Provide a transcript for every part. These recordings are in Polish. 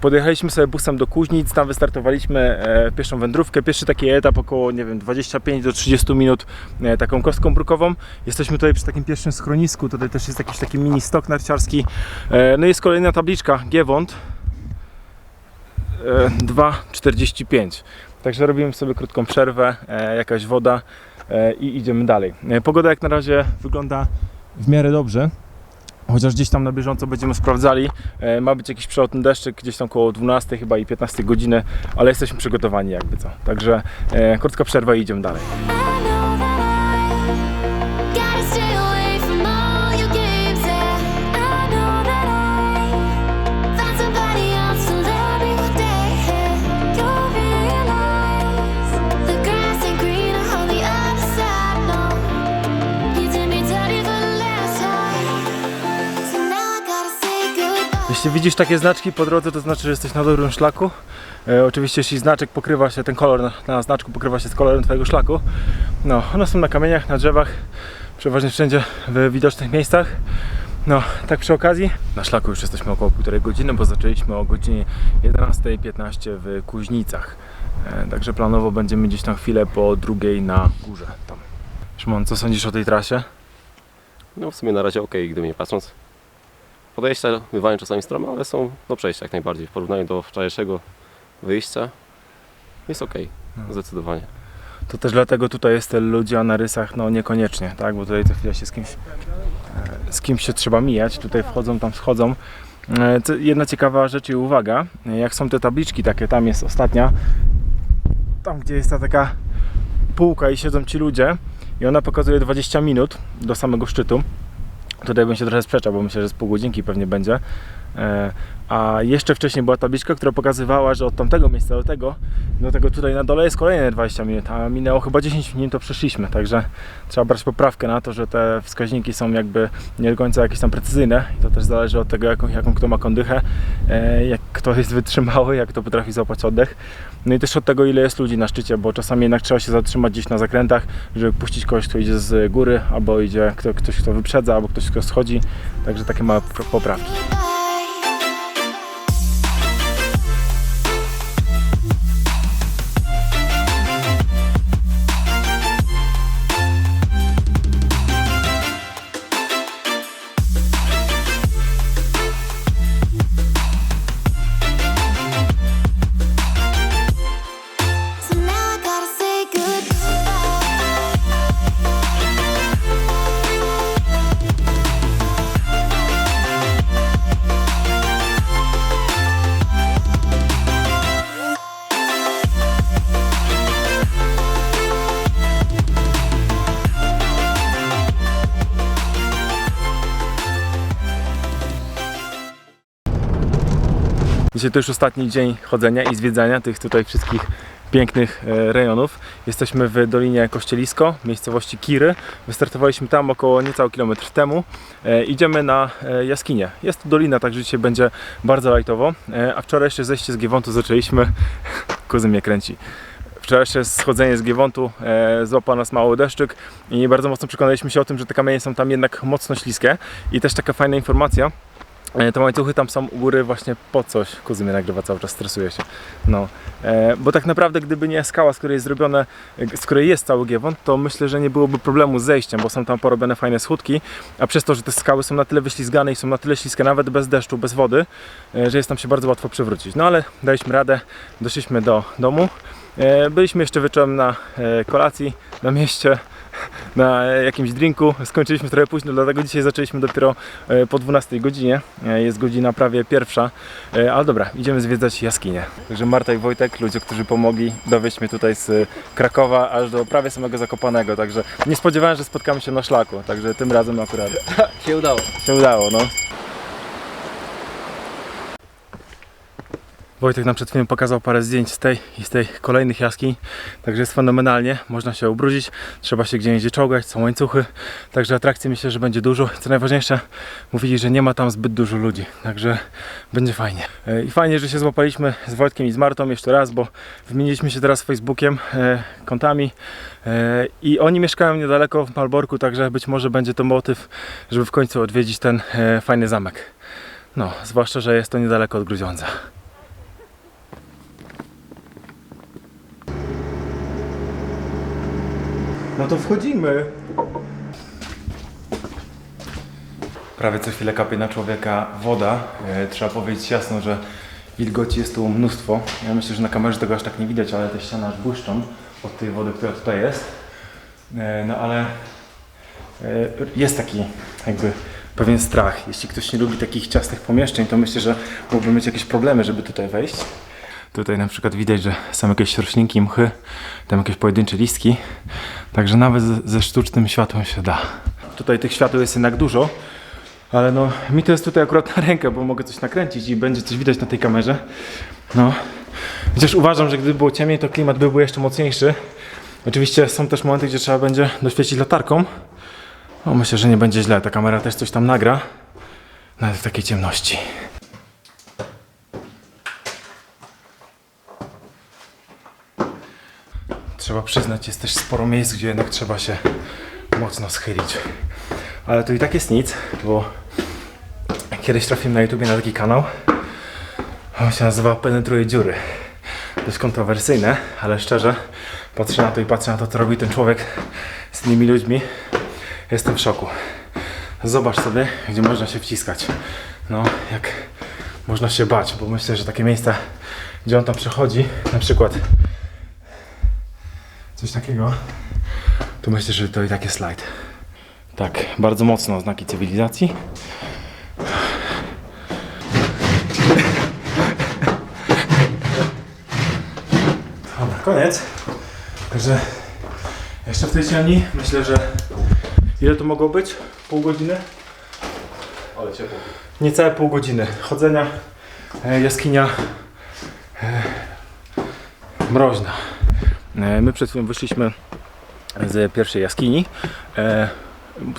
Podjechaliśmy sobie busem do Kuźnic, tam wystartowaliśmy e, pierwszą wędrówkę. Pierwszy taki etap około, nie wiem, 25 do 30 minut e, taką kostką brukową. Jesteśmy tutaj przy takim pierwszym schronisku, tutaj też jest jakiś taki mini stok narciarski. E, no i jest kolejna tabliczka, Giewont e, 2,45. Także robimy sobie krótką przerwę, jakaś woda i idziemy dalej. Pogoda jak na razie wygląda w miarę dobrze. Chociaż gdzieś tam na bieżąco będziemy sprawdzali. E, ma być jakiś przelotny deszczyk gdzieś tam koło 12 chyba i 15 godziny, ale jesteśmy przygotowani jakby co. Także e, krótka przerwa i idziemy dalej. Jeśli widzisz takie znaczki po drodze, to znaczy, że jesteś na dobrym szlaku. E, oczywiście jeśli znaczek pokrywa się, ten kolor na, na znaczku pokrywa się z kolorem Twojego szlaku. No, one są na kamieniach, na drzewach, przeważnie wszędzie w widocznych miejscach. No, tak przy okazji, na szlaku już jesteśmy około półtorej godziny, bo zaczęliśmy o godzinie 11.15 w Kuźnicach. E, także planowo będziemy gdzieś tam chwilę po drugiej na górze. Tam. Szymon, co sądzisz o tej trasie? No w sumie na razie ok, gdyby nie patrząc. Podejścia bywają czasami strome, ale są do przejścia jak najbardziej. W porównaniu do wczorajszego wyjścia jest ok, zdecydowanie. To też dlatego tutaj jest tyle ludzi, a na rysach no niekoniecznie, tak? Bo tutaj co chwilę się z kimś, e, z kimś się trzeba mijać, tutaj wchodzą, tam schodzą. E, Jedna ciekawa rzecz i uwaga, jak są te tabliczki takie, tam jest ostatnia, tam gdzie jest ta taka półka i siedzą ci ludzie i ona pokazuje 20 minut do samego szczytu. Tutaj bym się trochę sprzeczał, bo myślę, że z pół godzinki pewnie będzie. E, A jeszcze wcześniej była tabliczka, która pokazywała, że od tamtego miejsca do tego, do tego tutaj na dole jest kolejne 20 minut, a minęło chyba 10 minut, to przeszliśmy, także trzeba brać poprawkę na to, że te wskaźniki są jakby nie do końca jakieś tam precyzyjne i to też zależy od tego, jaką, jaką kto ma kondychę, e, jak kto jest wytrzymały, jak kto potrafi złapać oddech. No i też od tego, ile jest ludzi na szczycie, bo czasami jednak trzeba się zatrzymać gdzieś na zakrętach, żeby puścić kogoś, kto idzie z góry, albo idzie kto, ktoś, kto wyprzedza, albo ktoś, kto schodzi, także takie małe poprawki. Dzisiaj to już ostatni dzień chodzenia i zwiedzania tych tutaj wszystkich pięknych e, rejonów. Jesteśmy w Dolinie Kościelisko, miejscowości Kiry. Wystartowaliśmy tam około niecały kilometr temu. E, Idziemy na e, jaskinię. Jest to dolina, także dzisiaj będzie bardzo lajtowo. E, A wczoraj jeszcze zejście z Giewontu zaczęliśmy. Kuzyn mnie kręci. Wczorajsze schodzenie z Giewontu e, złapał nas mały deszczyk i bardzo mocno przekonaliśmy się o tym, że te kamienie są tam jednak mocno śliskie. I też taka fajna informacja, Te łańcuchy tam są u góry właśnie po coś. Kuzyn mnie nagrywa cały czas, stresuje się. No, e, bo tak naprawdę gdyby nie skała, z której jest zrobione, e, z której jest cały giewont, to myślę, że nie byłoby problemu z zejściem, bo są tam porobione fajne schódki, a przez to, że te skały są na tyle wyślizgane i są na tyle śliskie, nawet bez deszczu, bez wody, e, że jest tam się bardzo łatwo przewrócić. No ale daliśmy radę, doszliśmy do domu. E, Byliśmy jeszcze wieczorem na e, kolacji na mieście, na jakimś drinku. Skończyliśmy trochę późno, dlatego dzisiaj zaczęliśmy dopiero e, po 12 godzinie. E, Jest godzina prawie pierwsza, E, ale dobra, idziemy zwiedzać jaskinię. Także Marta i Wojtek, ludzie, którzy pomogli dowieźć mnie tutaj z Krakowa aż do prawie samego Zakopanego, także nie spodziewałem, że spotkamy się na szlaku, także tym razem akurat się udało. się udało, no. Wojtek nam przed chwilą pokazał parę zdjęć z tej i z tej kolejnych jaskiń, także jest fenomenalnie, można się ubrudzić, trzeba się gdzie indziej czołgać, są łańcuchy, także atrakcji myślę, że będzie dużo. Co najważniejsze, mówili, że nie ma tam zbyt dużo ludzi, także będzie fajnie. E, I fajnie, że się złapaliśmy z Wojtkiem i z Martą jeszcze raz, bo wymieniliśmy się teraz Facebookiem, e, kontami e, i oni mieszkają niedaleko w Malborku, także być może będzie to motyw, żeby w końcu odwiedzić ten fajny zamek. No, zwłaszcza, że jest to niedaleko od Grudziądza. No to wchodzimy. Prawie co chwilę kapie na człowieka woda. E, trzeba powiedzieć jasno, że wilgoci jest tu mnóstwo. Ja myślę, że na kamerze tego aż tak nie widać, ale te ściany aż błyszczą od tej wody, która tutaj jest. E, no ale e, jest taki jakby pewien strach. Jeśli ktoś nie lubi takich ciasnych pomieszczeń, to myślę, że mógłby mieć jakieś problemy, żeby tutaj wejść. Tutaj na przykład widać, że są jakieś roślinki, mchy, tam jakieś pojedyncze listki. Także nawet ze- sztucznym światłem się da. Tutaj tych świateł jest jednak dużo, ale no mi to jest tutaj akurat na rękę, bo mogę coś nakręcić i będzie coś widać na tej kamerze. No. Chociaż uważam, że gdyby było ciemniej, to klimat by był jeszcze mocniejszy. Oczywiście są też momenty, gdzie trzeba będzie doświecić latarką. No, myślę, że nie będzie źle. Ta kamera też coś tam nagra. Nawet w takiej ciemności. Trzeba przyznać, jest też sporo miejsc, gdzie jednak trzeba się mocno schylić. Ale to i tak jest nic, bo kiedyś trafiłem na YouTubie na taki kanał. On się nazywa Penetruje dziury. Dość kontrowersyjne, ale szczerze, patrzę na to i patrzę na to, co robi ten człowiek z tymi ludźmi. Jestem w szoku. Zobacz sobie, gdzie można się wciskać. No, jak można się bać, bo myślę, że takie miejsca, gdzie on tam przechodzi, na przykład coś takiego, to myślę, że to i tak jest slajd. Tak, bardzo mocno znaki cywilizacji. Dobra, koniec. Także jeszcze w tej ciemni myślę, że ile to mogło być? Pół godziny? Ale ciepło. Niecałe pół godziny chodzenia. E, jaskinia e, mroźna. E, my przed chwilą wyszliśmy z pierwszej jaskini. E,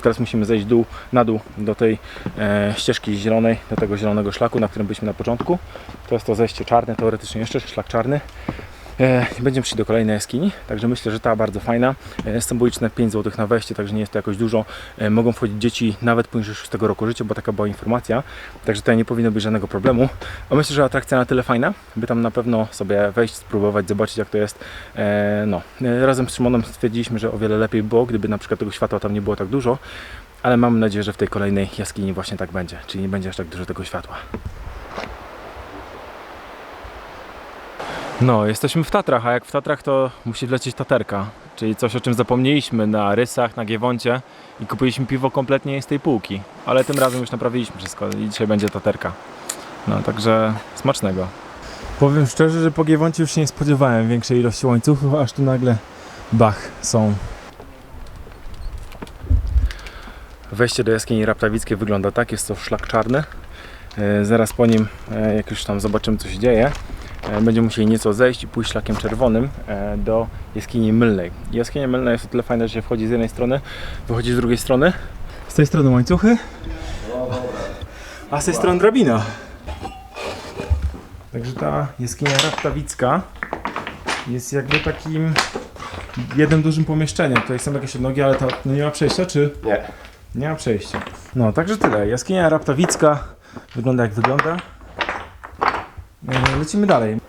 teraz musimy zejść dół, na dół do tej e, ścieżki zielonej, do tego zielonego szlaku, na którym byliśmy na początku. To jest to zejście czarne, teoretycznie jeszcze szlak czarny. E, będziemy szli do kolejnej jaskini, także myślę, że ta bardzo fajna. E, symboliczne 5 zł na wejście, także nie jest to jakoś dużo. E, Mogą wchodzić dzieci nawet poniżej 6 roku życia, bo taka była informacja. Także tutaj nie powinno być żadnego problemu. A myślę, że atrakcja na tyle fajna, by tam na pewno sobie wejść, spróbować, zobaczyć jak to jest. No, razem z Szymonem stwierdziliśmy, że o wiele lepiej było, gdyby na przykład tego światła tam nie było tak dużo. Ale mam nadzieję, że w tej kolejnej jaskini właśnie tak będzie, czyli nie będzie aż tak dużo tego światła. No, jesteśmy w Tatrach, a jak w Tatrach to musi wlecieć taterka, czyli coś o czym zapomnieliśmy na rysach, na Giewoncie i kupiliśmy piwo kompletnie z tej półki, ale tym razem już naprawiliśmy wszystko i dzisiaj będzie taterka. No, także smacznego. Powiem szczerze, że po Giewoncie już się nie spodziewałem większej ilości łańcuchów, aż tu nagle bach są. Wejście do jaskini Raptawickiej wygląda tak, jest to szlak czarny. E, Zaraz po nim, e, jak już tam zobaczymy co się dzieje, będziemy musieli nieco zejść i pójść szlakiem czerwonym e, do jaskini mylnej. Jaskinia mylna jest o tyle fajna, że się wchodzi z jednej strony, wychodzi z drugiej strony. Z tej strony łańcuchy, a z tej strony drabina. Także ta jaskinia raptawicka jest jakby takim jednym dużym pomieszczeniem. Tutaj są jakieś odnogi, ale to no nie ma przejścia, czy? Nie. Nie ma przejścia. No, także tyle. Jaskinia raptawicka wygląda jak wygląda. E, Lecimy dalej.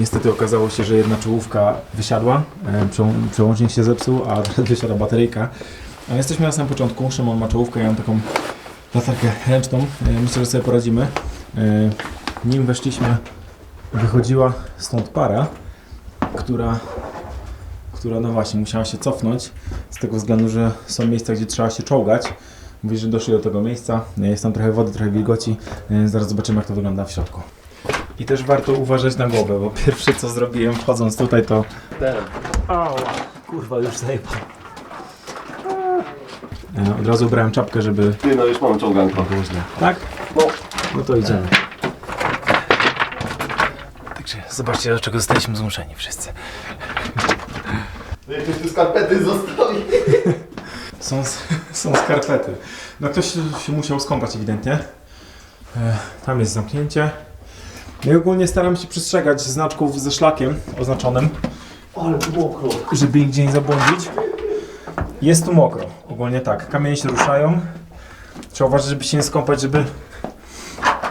Niestety okazało się, że jedna czołówka wysiadła, e, przeł- przełącznik się zepsuł, a wysiada bateryjka. A jesteśmy na samym początku, Szymon ma czołówkę, ja mam taką latarkę ręczną. E, Myślę, że sobie poradzimy. E, Nim weszliśmy, wychodziła stąd para, która, która no właśnie musiała się cofnąć z tego względu, że są miejsca, gdzie trzeba się czołgać. Mówi, że doszli do tego miejsca, e, jest tam trochę wody, trochę wilgoci. E, Zaraz zobaczymy, jak to wygląda w środku. I też warto uważać na głowę, bo pierwsze co zrobiłem wchodząc tutaj to... Ała, kurwa już zajebał. E, Od razu ubrałem czapkę, żeby Ty, no już mam było źle. Tak? No. No to idziemy. Także zobaczcie, do czego zostaliśmy zmuszeni wszyscy. No i tu skarpety zostawi. Są, są skarpety. No ktoś się, się musiał skąpać ewidentnie. E, tam jest zamknięcie. No i ogólnie staram się przestrzegać znaczków ze szlakiem oznaczonym, Ale mokro. żeby nigdzie nie zabłądzić. Jest tu mokro, ogólnie tak. Kamienie się ruszają. Trzeba uważać, żeby się nie skąpać, żeby...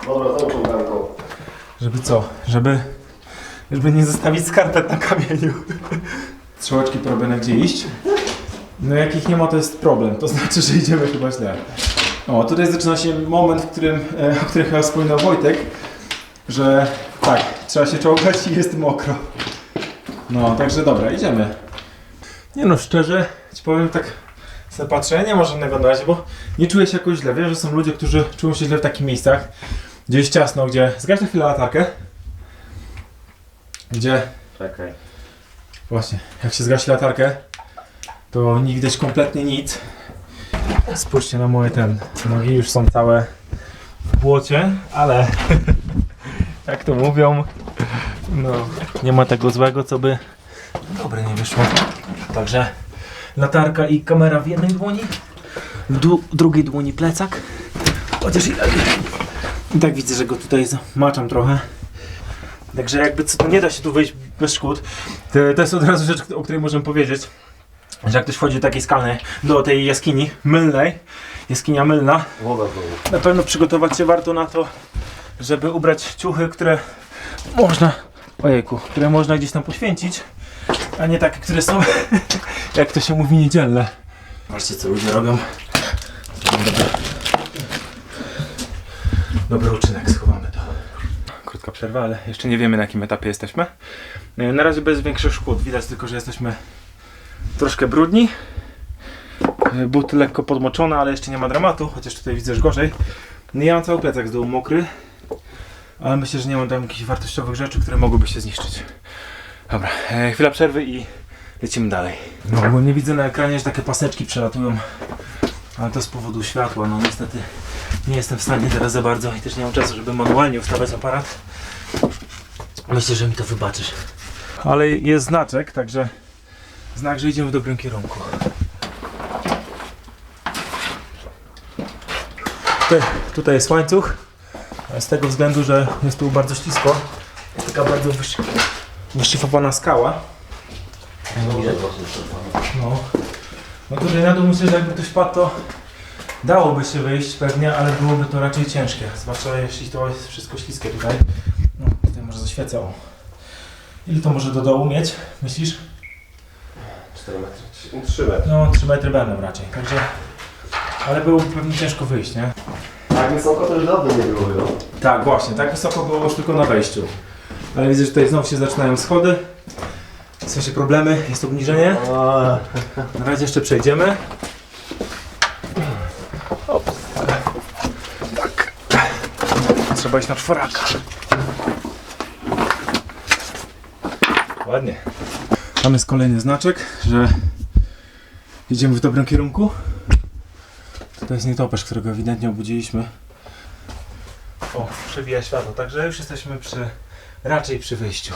Dobra, załóżmy to. Żeby co? Żeby... Żeby nie zostawić skarpet na kamieniu. Strzałeczki porobione gdzie iść. No jak ich nie ma, to jest problem. To znaczy, że idziemy chyba źle. O, tutaj zaczyna się moment, w którym, e, o którym chyba wspominał Wojtek, że tak, trzeba się czołgać i jest mokro. No, także dobra, idziemy. Nie no, szczerze, ci powiem tak, sobie patrzę, nie ma żadnego na razie, bo nie czuję się jakoś źle. Wiem, że są ludzie, którzy czują się źle w takich miejscach, gdzie jest ciasno, gdzie... Zgaś na chwilę latarkę. Gdzie... Czekaj. Właśnie, jak się zgasi latarkę, to nie widać kompletnie nic. Spójrzcie na moje ten. Nogi już są całe w błocie, ale jak to mówią, no nie ma tego złego, co by dobre nie wyszło. Także latarka i kamera w jednej dłoni, w du- drugiej dłoni plecak. Chociaż i, i tak widzę, że go tutaj maczam trochę. Także jakby co, nie da się tu wejść bez szkód. To, to jest od razu rzecz, o której możemy powiedzieć. Że jak ktoś wchodzi do takiej skalnej, do tej jaskini mylnej, jaskinia mylna, Woda na pewno przygotować się warto na to, żeby ubrać ciuchy, które można, ojejku, które można gdzieś tam poświęcić, a nie takie, które są, jak to się mówi, niedzielne. Patrzcie, co ludzie robią. Dobry, dobry uczynek, schowamy to. Krótka przerwa, ale jeszcze nie wiemy na jakim etapie jesteśmy. E, Na razie bez większych szkód. Widać tylko, że jesteśmy troszkę brudni. E, Buty lekko podmoczone, ale jeszcze nie ma dramatu, chociaż tutaj widzę, że gorzej. No ja mam cały plecak z dołu mokry, ale myślę, że nie mam tam jakichś wartościowych rzeczy, które mogłyby się zniszczyć. Dobra, e, chwila przerwy i lecimy dalej. No, ogólnie widzę na ekranie, że takie paseczki przelatują, ale to z powodu światła. No niestety nie jestem w stanie teraz za bardzo i też nie mam czasu, żeby manualnie ustawiać aparat. Myślę, że mi to wybaczysz. Ale jest znaczek, także znak, że idziemy w dobrym kierunku. Tutaj, tutaj jest łańcuch. Z tego względu, że jest tu bardzo ślisko. Jest taka bardzo wysz, wyszyfowana skała. No. no tutaj na dół myślę, że jakby ktoś padł, to dałoby się wyjść pewnie, ale byłoby to raczej ciężkie. Zwłaszcza jeśli to jest wszystko śliskie tutaj. No, tutaj może zaświecę. O. Ile to może do dołu mieć, myślisz? 4 metry. 3 metry. No, 3 metry będą raczej, także... Ale byłoby pewnie ciężko wyjść, nie? Tak wysoko to już dawno nie było chyba. Tak, właśnie, tak wysoko było już tylko na wejściu. Ale widzę, że tutaj znowu się zaczynają schody. Sensie problemy, jest obniżenie. Na razie jeszcze przejdziemy. Tak. Trzeba iść na czworaka. Ładnie. Tam jest kolejny znaczek, że idziemy w dobrym kierunku. To jest nietoperz, którego ewidentnie obudziliśmy. O, przebija światło, także już jesteśmy przy, raczej przy wyjściu.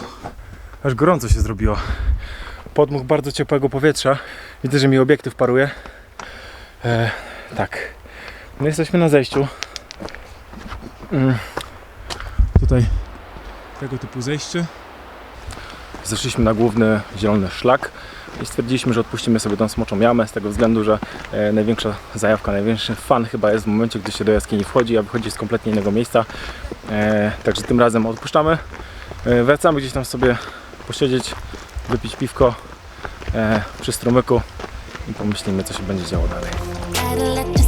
Aż gorąco się zrobiło. Podmuch bardzo ciepłego powietrza. Widzę, że mi obiektyw paruje. E, tak. No jesteśmy na zejściu. Mm. Tutaj tego typu zejście. Zeszliśmy na główny zielony szlak i stwierdziliśmy, że odpuścimy sobie tą smoczą jamę z tego względu, że e, największa zajawka, największy fan chyba jest w momencie, gdy się do jaskini wchodzi, a wychodzi z kompletnie innego miejsca. E, także tym razem odpuszczamy. E, wracamy gdzieś tam sobie posiedzieć, wypić piwko przy strumyku i pomyślimy, co się będzie działo dalej.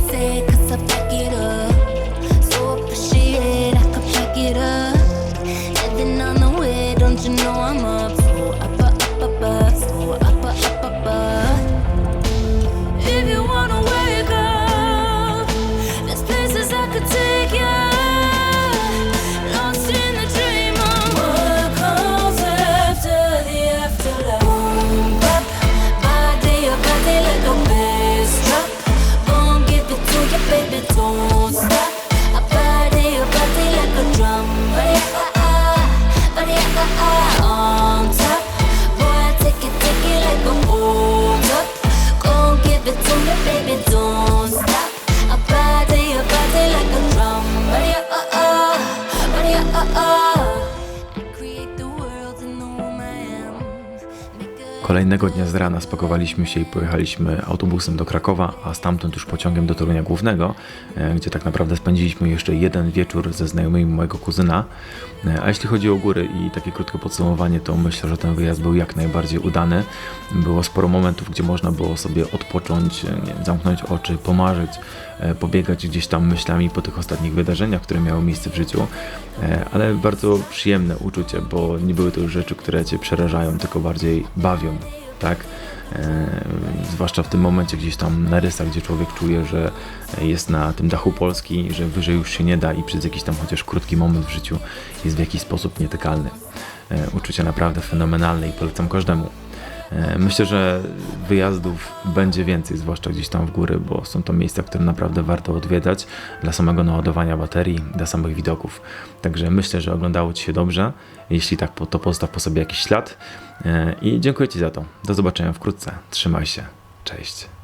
Kolejnego dnia z rana spakowaliśmy się i pojechaliśmy autobusem do Krakowa, a stamtąd już pociągiem do Torunia Głównego, e, gdzie tak naprawdę spędziliśmy jeszcze jeden wieczór ze znajomymi mojego kuzyna. E, A jeśli chodzi o góry i takie krótkie podsumowanie, to myślę, że ten wyjazd był jak najbardziej udany. Było sporo momentów, gdzie można było sobie odpocząć, e, wiem, zamknąć oczy, pomarzyć, pobiegać gdzieś tam myślami po tych ostatnich wydarzeniach, które miały miejsce w życiu, ale bardzo przyjemne uczucie, bo nie były to już rzeczy, które cię przerażają, tylko bardziej bawią, tak? E, zwłaszcza w tym momencie gdzieś tam na rysach, gdzie człowiek czuje, że jest na tym dachu Polski, że wyżej już się nie da i przez jakiś tam chociaż krótki moment w życiu jest w jakiś sposób nietykalny. E, uczucie naprawdę fenomenalne i polecam każdemu. E, Myślę, że wyjazdów będzie więcej, zwłaszcza gdzieś tam w góry, bo są to miejsca, które naprawdę warto odwiedzać dla samego naładowania baterii, dla samych widoków. Także myślę, że oglądało Ci się dobrze. Jeśli tak, to postaw po sobie jakiś ślad. E, I dziękuję Ci za to. Do zobaczenia wkrótce. Trzymaj się. Cześć.